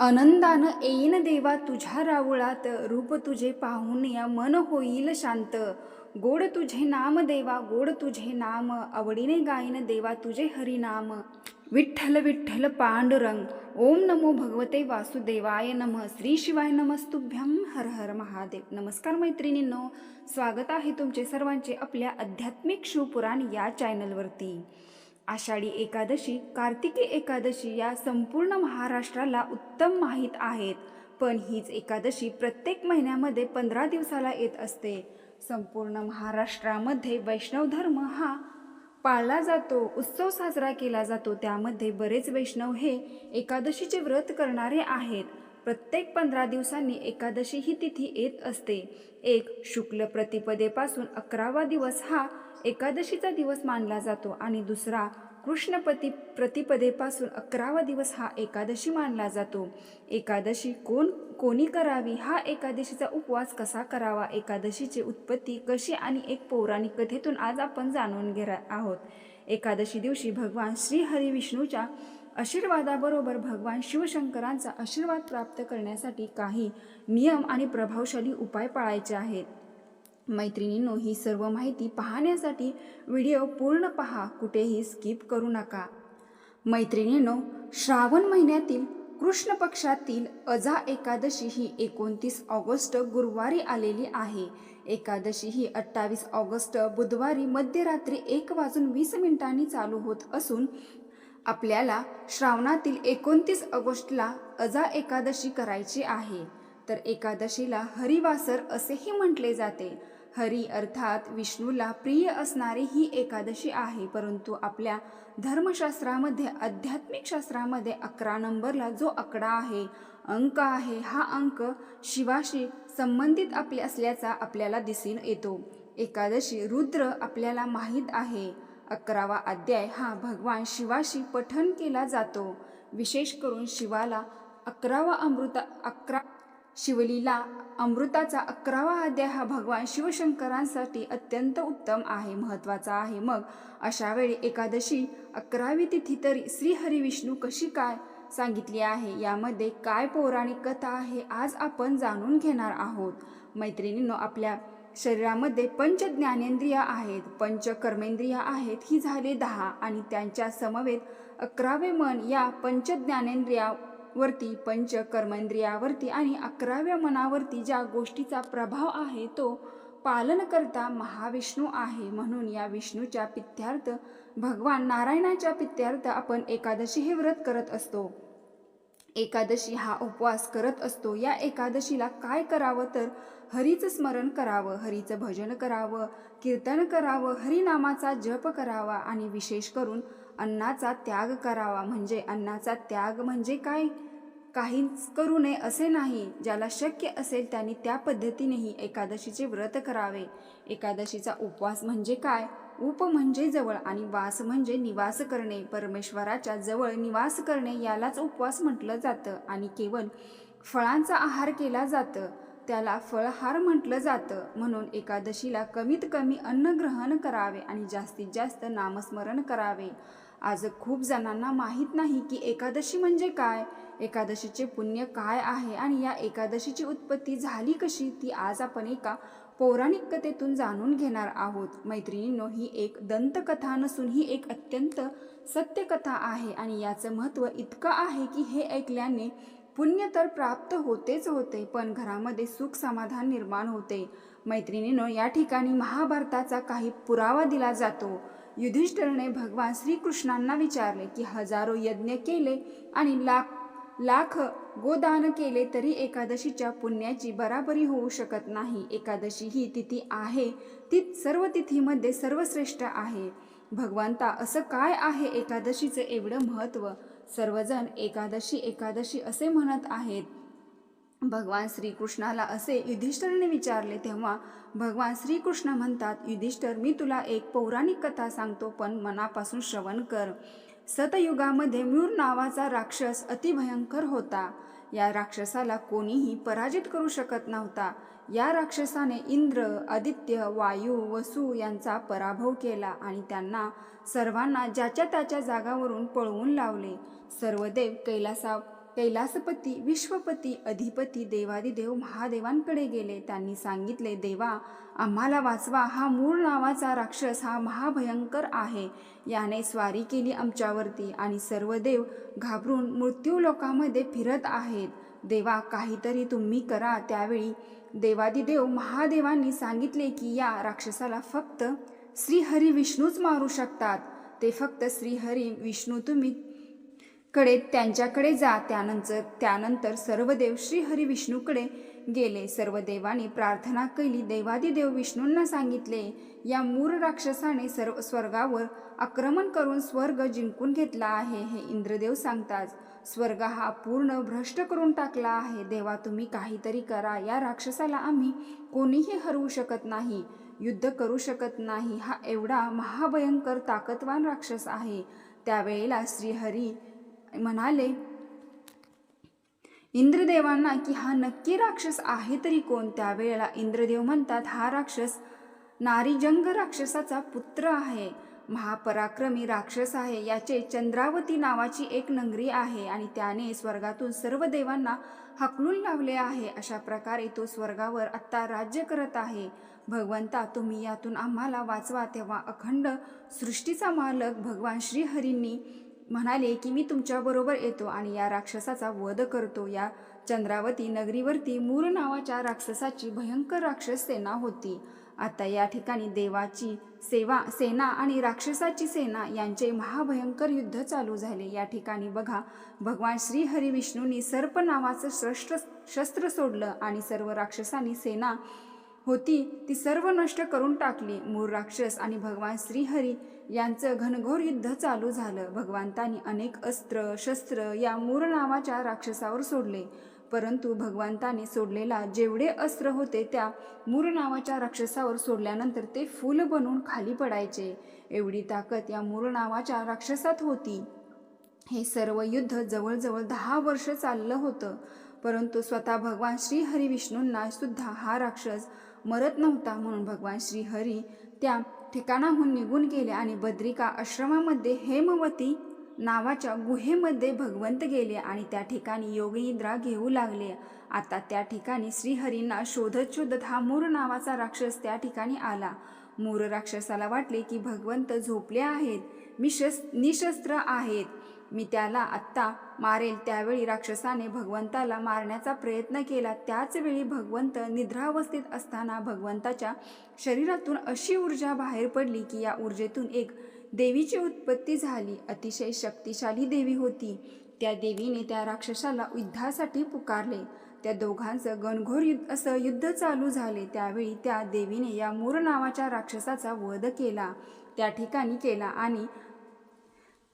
आनंदानं येईन देवा तुझ्या रावळात रूप तुझे पाहून या मन होईल शांत. गोड तुझे नाम देवा गोड तुझे नाम आवडीने गायन देवा तुझे हरिनाम. विठ्ठल विठ्ठल पांडुरंग ओम नमो भगवते वासुदेवाय नमः. श्री शिवाय नमस्तुभ्यं हर हर महादेव. नमस्कार मैत्रिणींनो स्वागत आहे तुमचे सर्वांचे आपल्या आध्यात्मिक शिवपुराण या चॅनलवरती आषाढी एकादशी कार्तिकी एकादशी या संपूर्ण महाराष्ट्राला उत्तम माहीत आहेत. पण हीच एकादशी प्रत्येक महिन्यामध्ये पंधरा दिवसाला येत असते. संपूर्ण महाराष्ट्रामध्ये वैष्णव धर्म हा पाळला जातो उत्सव साजरा केला जातो. त्यामध्ये बरेच वैष्णव हे एकादशीचे व्रत करणारे आहेत. प्रत्येक पंधरा दिवसांनी एकादशी ही तिथी येत असते. एक शुक्ल प्रतिपदेपासून अकरावा दिवस हा एकादशीचा दिवस मानला जातो आणि दुसरा कृष्णपती प्रतिपदेपासून अकरावा दिवस हा एकादशी मानला जातो. एकादशी कोण कोणी करावी? हा एकादशीचा उपवास कसा करावा? एकादशीची उत्पत्ती कशी आणि एक पौराणिक कथेतून आज आपण जाणून घेणार आहोत. एकादशी दिवशी भगवान श्री हरी विष्णूच्या आशीर्वादाबरोबर भगवान शिवशंकरांचा आशीर्वाद प्राप्त करण्यासाठी काही नियम आणि प्रभावशाली उपाय पाळायचे आहेत. मैत्रिणींनो ही सर्व माहिती पाहण्यासाठी व्हिडिओ पूर्ण पहा कुठेही स्किप करू नका. मैत्रिणींनो श्रावण महिन्यातील कृष्ण पक्षातील अजा एकादशी ही एकोणतीस ऑगस्ट गुरुवारी आलेली आहे. एकादशी ही अठ्ठावीस ऑगस्ट बुधवारी मध्यरात्री एक वाजून वीस मिनिटांनी चालू होत असून आपल्याला श्रावणातील एकोणतीस ऑगस्टला अजा एकादशी करायची आहे. तर एकादशीला हरिवासर असेही म्हटले जाते. हरी अर्थात विष्णूला प्रिय असणारी ही एकादशी आहे. परंतु आपल्या धर्मशास्त्रामध्ये आध्यात्मिक शास्त्रामध्ये अकरा नंबरला जो आकडा आहे अंक आहे हा अंक शिवाशी संबंधित आपले असल्याचा आपल्याला दिसून येतो. एकादशी रुद्र आपल्याला माहीत आहे. अकरावा अध्याय हा भगवान शिवाशी पठण केला जातो. विशेष करून शिवाला अकरावा अमृता अकरा शिवलीला अमृताचा अकरावा अध्याय हा भगवान शिवशंकरांसाठी अत्यंत उत्तम आहे महत्त्वाचा आहे. मग अशा वेळी एकादशी अकरावी तिथी तरी श्रीहरी विष्णू कशी काय सांगितली आहे? यामध्ये काय पौराणिक कथा आहे आज आपण जाणून घेणार आहोत. मैत्रिणींनो आपल्या शरीरामध्ये पंच ज्ञानेंद्रिय आहेत. पंच कर्मेंद्रिय आहेत ही झाले दहा. आणि त्यांच्या समवेत अकरावे मन या पंच ज्ञानेंद्रिया वरती पंच कर्मेंद्रियावरती आणि अकराव्या मनावरती ज्या गोष्टीचा प्रभाव आहे तो पालनकर्ता महाविष्णू आहे. म्हणून या विष्णूच्या पित्यार्थ भगवान नारायणाच्या पित्यार्थ आपण एकादशी हे व्रत करत असतो. एकादशी हा उपवास करत असतो. या एकादशीला काय करावं तर हरीचं स्मरण करावं हरीचं भजन करावं कीर्तन करावं हरिनामाचा जप करावा आणि विशेष करून अन्नाचा त्याग करावा. म्हणजे अन्नाचा त्याग म्हणजे काय? काहीच करू नये असे नाही. ज्याला शक्य असेल त्यांनी त्या पद्धतीनेही एकादशीचे व्रत करावे. एकादशीचा उपवास म्हणजे काय? उप म्हणजे जवळ आणि वास म्हणजे निवास करणे. परमेश्वराच्या जवळ निवास करणे यालाच उपवास म्हटलं जातं आणि केवळ फळांचा आहार केला जातं. त्याला फळहार म्हटलं जातं. म्हणून एकादशीला कमीत कमी अन्न ग्रहण करावे आणि जास्तीत जास्त नामस्मरण करावे. आज खूप जणांना माहीत नाही की एकादशी म्हणजे काय एकादशीचे पुण्य काय आहे आणि या एकादशीची उत्पत्ती झाली कशी ती आज आपण एका पौराणिक कथेतून जाणून घेणार आहोत. मैत्रिणींनो ही एक दंतकथा नसून ही एक अत्यंत सत्यकथा आहे आणि याचं महत्त्व इतकं आहे की हे ऐकल्याने पुण्य तर प्राप्त होतेच होते पण घरामध्ये सुख समाधान निर्माण होते. मैत्रिणीनो या ठिकाणी महाभारताचा काही पुरावा दिला जातो. युधिष्ठिरने भगवान श्रीकृष्णांना विचारले की हजारो यज्ञ केले आणि लाख लाख गोदान केले तरी एकादशीच्या पुण्याची बराबरी होऊ शकत नाही. एकादशी ही तिथी आहे. ती सर्व तिथीमध्ये सर्वश्रेष्ठ आहे. भगवंता असं काय आहे एकादशीचं एवढं महत्त्व सर्वजण एकादशी एकादशी असे म्हणत आहेत. भगवान श्रीकृष्णाला असे युधिष्ठरने विचारले तेव्हा भगवान श्रीकृष्ण म्हणतात युधिष्ठर मी तुला एक पौराणिक कथा सांगतो पण मनापासून श्रवण कर. सतयुगामध्ये म्यूर नावाचा राक्षस अतिभयंकर होता. या राक्षसाला कोणीही पराजित करू शकत नव्हता. या राक्षसाने इंद्र आदित्य वायू वसू यांचा पराभव केला आणि त्यांना सर्वांना ज्याच्या त्याच्या जागावरून पळवून लावले. सर्व देव कैलासा कैलासपती विश्वपती अधिपती देवादिदेव महादेवांकडे गेले. त्यांनी सांगितले देवा आम्हाला वाचवा. हा मूळ नावाचा राक्षस हा महाभयंकर आहे. याने स्वारी केली आमच्यावरती आणि सर्व देव घाबरून मृत्यू लोकामध्ये फिरत आहेत. देवा काहीतरी तुम्ही करा. त्यावेळी देवादिदेव महादेवांनी सांगितले की या राक्षसाला फक्त श्रीहरी विष्णूच मारू शकतात. ते फक्त श्रीहरी विष्णू तुम्ही कडे त्यांच्याकडे जा त्यानंतर त्यानंतर सर्व देव श्रीहरी विष्णूकडे गेले. सर्व देवांनी प्रार्थना केली. देवादिदेव विष्णूंना सांगितले या मूर राक्षसाने सर्व स्वर्गावर आक्रमण करून स्वर्ग जिंकून घेतला आहे. हे इंद्रदेव सांगतात. स्वर्ग हा पूर्ण भ्रष्ट करून टाकला आहे. देवा तुम्ही काहीतरी करा. या राक्षसाला आम्ही कोणीही हरवू शकत नाही युद्ध करू शकत नाही. हा एवढा महाभयंकर ताकदवान राक्षस आहे. त्यावेळेला श्रीहरी म्हणाले इंद्रदेवांना की हा नक्की राक्षस आहे तरी कोण? त्यावेळेला इंद्रदेव म्हणतात हा राक्षस नारीजंग राक्षसाचा पुत्र आहे. महापराक्रमी राक्षस आहे. याचे चंद्रावती नावाची एक नगरी आहे आणि त्याने स्वर्गातून सर्व देवांना हकलून लावले आहे. अशा प्रकारे तो स्वर्गावर आत्ता राज्य करत आहे. भगवंता तुम्ही यातून आम्हाला वाचवा तेव्हा अखंड सृष्टीचा मालक भगवान श्रीहरींनी म्हणाले की मी तुमच्याबरोबर येतो आणि या राक्षसाचा वध करतो. या चंद्रावती नगरीवरती मूर नावाच्या राक्षसाची भयंकर राक्षस सेना होती. आता या ठिकाणी देवाची सेवा सेना आणि राक्षसाची सेना यांचे महाभयंकर युद्ध चालू झाले. या ठिकाणी बघा भगवान श्री हरिविष्णूंनी सर्प नावाचं शस्त्र शस्त्र सोडलं आणि सर्व राक्षसांनी सेना होती ती सर्व नष्ट करून टाकली. मूळ राक्षस आणि भगवान श्रीहरी यांचं घनघोर युद्ध चालू झालं. भगवंतांनी अनेक अस्त्र शस्त्र या मूर नावाच्या राक्षसावर सोडले. परंतु भगवंताने सोडलेला जेवढे अस्त्र होते त्या मूर नावाच्या राक्षसावर सोडल्यानंतर ते फूल बनून खाली पडायचे. एवढी ताकद या मूर नावाच्या राक्षसात होती. हे सर्व युद्ध जवळजवळ दहा वर्ष चाललं होतं. परंतु स्वतः भगवान श्री हरी विष्णूंना सुद्धा हा राक्षस मरत नव्हता म्हणून भगवान श्री हरी त्या ठिकाणाहून निघून गेले आणि बद्रिका आश्रमामध्ये हेमवती नावाच्या गुहेमध्ये भगवंत गेले आणि त्या ठिकाणी योगनिद्रा घेऊ लागले. आता त्या ठिकाणी श्रीहरींना शोधत शोधत हा मूर नावाचा राक्षस त्या ठिकाणी आला. मूर राक्षसाला वाटले की भगवंत झोपले आहेत मी शस् निशस्त्र आहेत. मी त्याला आत्ता मारेल त्यावेळी राक्षसाने भगवंताला मारण्याचा प्रयत्न केला. त्याचवेळी भगवंत निद्रावस्थेत असताना भगवंताच्या शरीरातून अशी ऊर्जा बाहेर पडली की या ऊर्जेतून एक देवीची उत्पत्ती झाली. अतिशय शक्तिशाली देवी होती. त्या देवीने त्या राक्षसाला युद्धासाठी पुकारले. त्या दोघांचं गणघोर युद्ध असं युद्ध चालू झाले. त्यावेळी त्या देवीने या मूर नावाच्या राक्षसाचा वध केला. त्या ठिकाणी केला आणि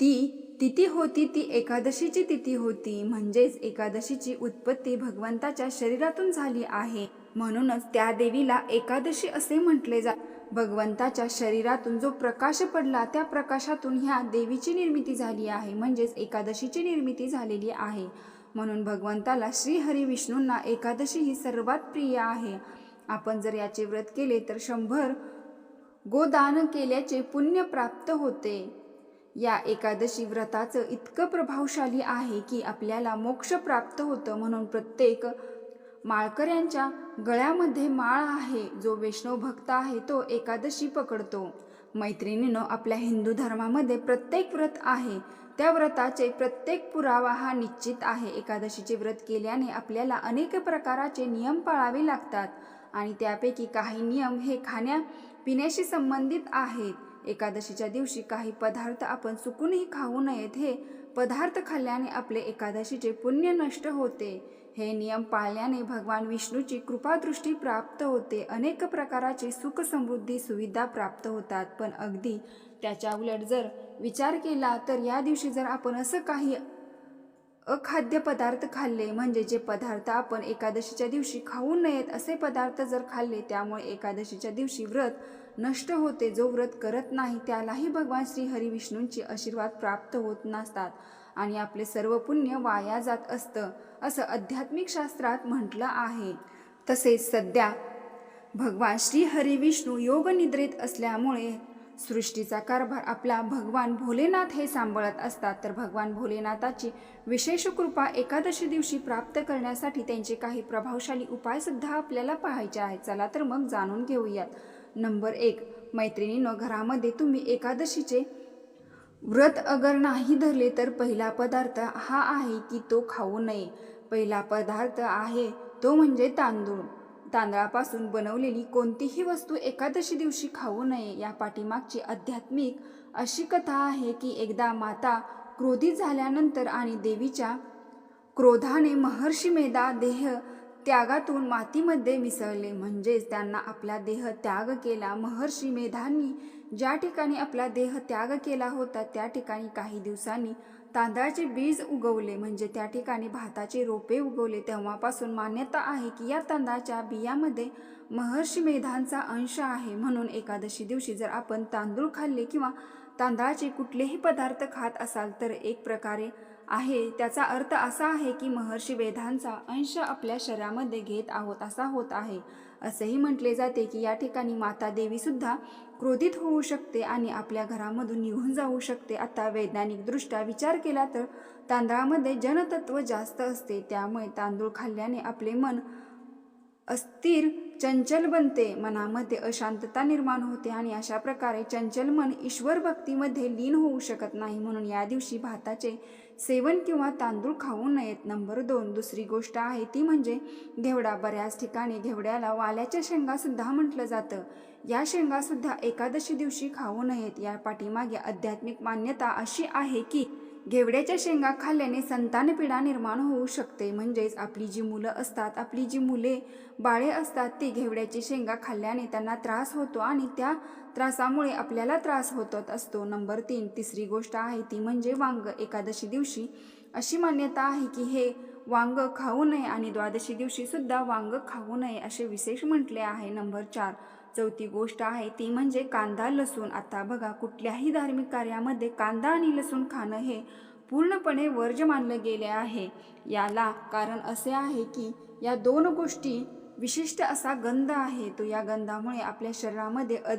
ती तिथी होती ती एकादशीची तिथी होती. म्हणजेच एकादशीची उत्पत्ती भगवंताच्या शरीरातून झाली आहे. म्हणूनच त्या देवीला एकादशी असे म्हटले जा भगवंताच्या शरीरातून जो प्रकाश पडला त्या प्रकाशातून ह्या देवीची निर्मिती झाली आहे. म्हणजेच एकादशीची निर्मिती झालेली आहे. म्हणून भगवंताला श्रीहरी विष्णूंना एकादशी ही सर्वात प्रिय आहे. आपण जर याचे व्रत केले तर शंभर गोदान केल्याचे पुण्य प्राप्त होते. या एकादशी व्रताचं इतकं प्रभावशाली आहे की आपल्याला मोक्ष प्राप्त होतं म्हणून प्रत्येक माळकऱ्यांच्या गळ्यामध्ये माळ आहे. जो वैष्णव भक्त आहे तो एकादशी पकडतो. मैत्रिणीनं आपल्या हिंदू धर्मामध्ये प्रत्येक व्रत आहे. त्या व्रताचे प्रत्येक पुरावा हा निश्चित आहे. एकादशीचे व्रत केल्याने आपल्याला अनेक प्रकाराचे नियम पाळावे लागतात. आणि त्यापैकी काही नियम हे खाण्या पिण्याशी संबंधित आहेत. एकादशीच्या दिवशी काही पदार्थ आपण चुकूनही खाऊ नयेत हे पदार्थ खाल्ल्याने आपले एकादशीचे पुण्य नष्ट होते. हे नियम पाळल्याने भगवान विष्णूची कृपादृष्टी प्राप्त होते. अनेक प्रकाराची सुख समृद्धी सुविधा प्राप्त होतात. पण अगदी त्याच्या उलट जर विचार केला तर या दिवशी जर आपण असं काही अखाद्य पदार्थ खाल्ले. म्हणजे जे पदार्थ आपण एकादशीच्या दिवशी खाऊ नयेत असे पदार्थ जर खाल्ले त्यामुळे एकादशीच्या दिवशी व्रत नष्ट होते. जो व्रत करत नाही त्यालाही भगवान श्री हरिविष्णूंचे आशीर्वाद प्राप्त होत नसतात आणि आपले सर्व पुण्य वाया जात असतं असं आध्यात्मिक शास्त्रात म्हटलं आहे. तसेच सध्या भगवान श्री हरी विष्णू योग निद्रेत असल्यामुळे सृष्टीचा कारभार आपला भगवान भोलेनाथ हे सांभाळत असतात. तर भगवान भोलेनाथाची विशेष कृपा एकादशी दिवशी प्राप्त करण्यासाठी त्यांचे काही प्रभावशाली उपायसुद्धा आपल्याला पाहायचे आहेत. चला तर मग जाणून घेऊयात. नंबर एक मैत्रिणीनं घरामध्ये तुम्ही एकादशीचे व्रत अगर नाही धरले तर पहिला पदार्थ हा आहे की तो खाऊ नये. पहिला पदार्थ आहे तो म्हणजे तांदूळ. तांदळापासून बनवलेली कोणतीही वस्तू एकादशी दिवशी खाऊ नये या पाठीमागची आध्यात्मिक अशी कथा आहे की एकदा माता क्रोधित झाल्यानंतर आणि देवीच्या क्रोधाने महर्षी मेधा देह त्यागातून मातीमध्ये मिसळले. म्हणजेच त्यांना आपला देह त्याग केला. महर्षी मेधांनी ज्या ठिकाणी आपला देह त्याग केला होता त्या ठिकाणी काही दिवसांनी तांदळाचे बीज उगवले म्हणजे त्या ठिकाणी भाताचे रोपे उगवले. तेव्हापासून मान्यता आहे की या तांदळाच्या बियामध्ये महर्षी मेधांचा अंश आहे. म्हणून एकादशी दिवशी जर आपण तांदूळ खाल्ले किंवा तांदळाचे कुठलेही पदार्थ खात असाल तर एक प्रकारे आहे. त्याचा अर्थ असा आहे की महर्षी वेधांचा अंश आपल्या शरीरामध्ये घेत आहोत असा होत आहे. असेही म्हटले जाते की या ठिकाणी माता देवीसुद्धा क्रोधित होऊ शकते आणि आपल्या घरामधून निघून जाऊ शकते. आता वैज्ञानिकदृष्ट्या विचार केला तर तांदळामध्ये जनतत्व जास्त असते. त्यामुळे तांदूळ खाल्ल्याने आपले मन अस्थिर चंचल बनते. मनामध्ये अशांतता निर्माण होते आणि अशा प्रकारे चंचल मन ईश्वर भक्तीमध्ये लीन होऊ शकत नाही म्हणून या दिवशी भाताचे सेवन किंवा तांदूळ खाऊ नयेत. नंबर दोन दुसरी गोष्ट आहे ती म्हणजे घेवडा. बऱ्याच ठिकाणी घेवड्याला वाल्याच्या शेंगासुद्धा म्हटलं जातं. या शेंगासुद्धा एकादशी दिवशी खाऊ नयेत. या पाठीमागे आध्यात्मिक मान्यता अशी आहे की घेवड्याच्या शेंगा खाल्ल्याने संतान पिढा निर्माण होऊ शकते. म्हणजेच आपली जी मुलं असतात आपली जी मुले बाळे असतात ती घेवड्याची शेंगा खाल्ल्याने त्यांना त्रास होतो आणि त्या त्रासामुळे आपल्याला त्रास होतच असतो. नंबर तीन तिसरी गोष्ट आहे ती म्हणजे वांग. एकादशी दिवशी अशी मान्यता आहे की हे वांग खाऊ नये आणि द्वादशी दिवशी सुद्धा वांग खाऊ नये असे विशेष म्हटले आहे. नंबर चार चौथी गोष्ट आहे ती म्हणजे कांदा लसूण. आता बघा कुठल्याही धार्मिक कार्यामध्ये कांदा आणि लसूण खाणं हे पूर्णपणे वर्ज मानलं गेले आहे. याला कारण असे आहे की या दोन गोष्टी विशिष्ट असा गंध आहे. तो या गंधामुळे आपल्या शरीरामध्ये अद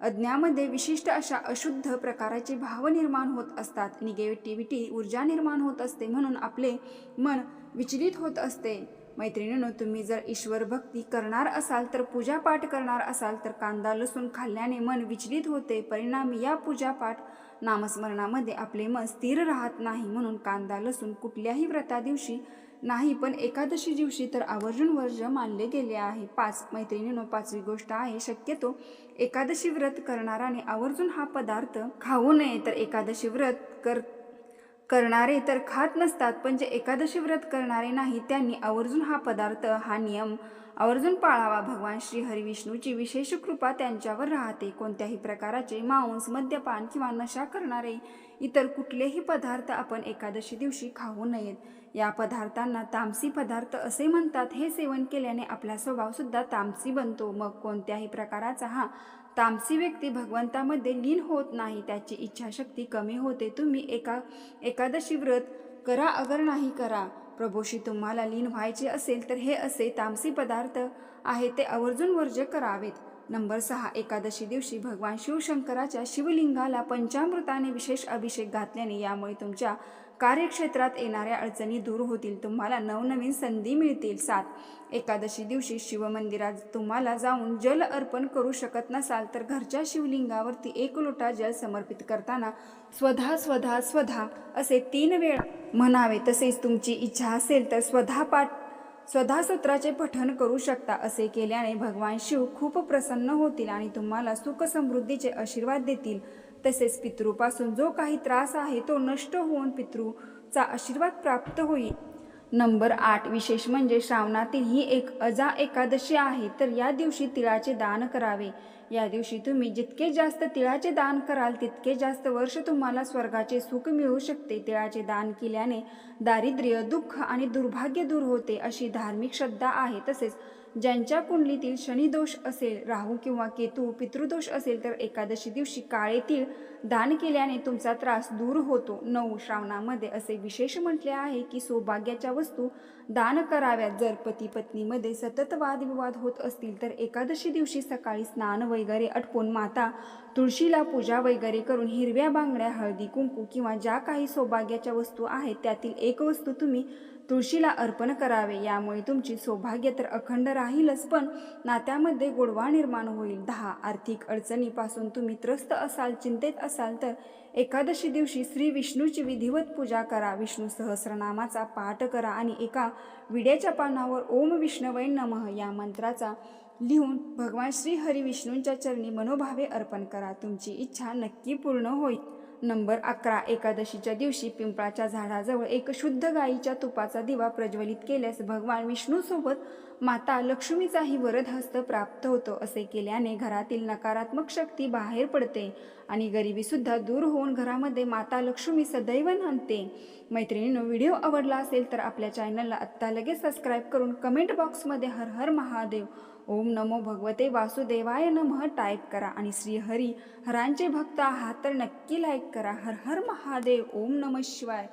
अज्ञामध्ये विशिष्ट अशा अशुद्ध प्रकाराचे भाव निर्माण होत असतात. निगेटिव्हिटी ऊर्जा निर्माण होत असते म्हणून आपले मन विचलित होत असते. मैत्रिणींनो तुम्ही जर ईश्वर भक्ती करणार असाल तर पूजापाठ करणार असाल तर कांदा लसूण खाल्ल्याने मन विचलित होते. परिणामी या पूजापाठ नामस्मरणामध्ये आपले मन स्थिर राहत नाही म्हणून कांदा लसूण कुठल्याही व्रता दिवशी नाही पण एकादशी दिवशी तर आवर्जून वर्ज मानले गेले आहे. पाच मैत्रिणीनो पाचवी गोष्ट आहे शक्यतो एकादशी व्रत करणाराने आवर्जून हा पदार्थ खाऊ नये तर एकादशी व्रत कर करणारे तर खात नसतात पण जे एकादशी व्रत करणारे नाही त्यांनी आवर्जून हा पदार्थ हा नियम आवर्जून पाळावा. भगवान श्री हरिविष्णूची विशेष कृपा त्यांच्यावर राहते. कोणत्याही प्रकाराचे मांस मद्यपान किंवा नशा करणारे इतर कुठलेही पदार्थ आपण एकादशी दिवशी खाऊ नयेत. या पदार्थांना तामसी पदार्थ असे म्हणतात. हे सेवन केल्याने आपला स्वभावसुद्धा तामसी बनतो. मग कोणत्याही प्रकाराचा हा तामसी व्यक्ती भगवंतामध्ये लीन होत नाही त्याची इच्छाशक्ती कमी होते. तुम्ही एका एकादशी व्रत करा अगर नाही करा. प्रभूशी तुम्हाला लीन व्हायचे असेल तर हे असे तामसी पदार्थ आहे ते आवर्जून वर्ज्य करावेत. नंबर सहा एकादशी दिवशी भगवान शिवशंकराच्या शिवलिंगाला पंचामृताने विशेष अभिषेक घातल्याने यामुळे तुमच्या कार्यक्षेत्रात येणाऱ्या अडचणी दूर होतील. तुम्हाला नवनवीन संधी मिळतील. सात. एकादशी दिवशी शिवमंदिरात तुम्हाला जाऊन जल अर्पण करू शकत नसाल तर घरच्या शिवलिंगावरती एक लोटा जल समर्पित करताना स्वधा स्वधा स्वधा असे तीन वेळ म्हणावे. तसेच तुमची इच्छा असेल तर स्वधा पाठ स्वधा सूत्राचे पठण करू शकता असे केल्याने भगवान शिव खूप प्रसन्न होतील आणि तुम्हाला सुख समृद्धीचे आशीर्वाद देतील. तसेच पितृपासून जो काही त्रास आहे तो नष्ट होऊन पितृचा आशीर्वाद प्राप्त होईल. नंबर आठ विशेष म्हणजे श्रावणातील ही एक अजा एकादशी आहे तर या दिवशी तिळाचे दान करावे. या दिवशी तुम्ही जितके जास्त तिळाचे दान कराल तितके जास्त वर्ष तुम्हाला स्वर्गाचे सुख मिळू शकते. तिळाचे दान केल्याने दारिद्र्य दुःख आणि दुर्भाग्य दूर होते अशी धार्मिक श्रद्धा आहे. तसेच ज्यांच्या कुंडलीतील शनिदोष असेल राहू किंवा केतू पितृदोष असेल तर एकादशी दिवशी काळे तीळ दान केल्याने तुमचा त्रास दूर होतो. नऊ श्रावणामध्ये असे विशेष म्हटले आहे की सौभाग्याच्या वस्तू दान कराव्यात. जर पती पत्नीमध्ये सतत वादविवाद होत असतील तर एकादशी दिवशी सकाळी स्नान वगैरे आटपून माता तुळशीला पूजा वगैरे करून हिरव्या बांगड्या हळदी कुंकू किंवा ज्या काही सौभाग्याच्या वस्तू आहेत त्यातील एक वस्तू तुम्ही तुळशीला अर्पण करावे यामुळे तुमची सौभाग्य तर अखंड राहीलच पण नात्यामध्ये गोडवा निर्माण होईल. दहा आर्थिक अडचणीपासून तुम्ही त्रस्त असाल चिंतेत असाल तर एकादशी दिवशी श्री विष्णूची विधिवत पूजा करा. विष्णू सहस्रनामाचा पाठ करा आणि एका विड्याच्या पानावर ओम विष्णवय नमः या मंत्राचा लिहून भगवान श्री हरी विष्णूंच्या चरणी मनोभावे अर्पण करा. तुमची इच्छा नक्की पूर्ण होईल. नंबर अकरा. एकादशीच्या दिवशी पिंपळाच्या झाडाजवळ एक शुद्ध गाईच्या तुपाचा दिवा प्रज्वलित केल्यास भगवान विष्णूसोबत माता लक्ष्मीचाही वरदहस्त प्राप्त होतो असे केल्याने घरातील नकारात्मक शक्ती बाहेर पडते आणि गरिबीसुद्धा दूर होऊन घरामध्ये माता लक्ष्मी सदैव नांदते मैत्रिणीनं व्हिडिओ आवडला असेल तर आपल्या चॅनलला आत्ता लगेच सबस्क्राईब करून कमेंट बॉक्समध्ये हर हर महादेव ओम नमो भगवते वासुदेवाय नमः टाईप करा आणि श्री हरी हरांचे भक्त आहात तर नक्की लाईक करा. हर हर महादेव ओम नम शिवाय.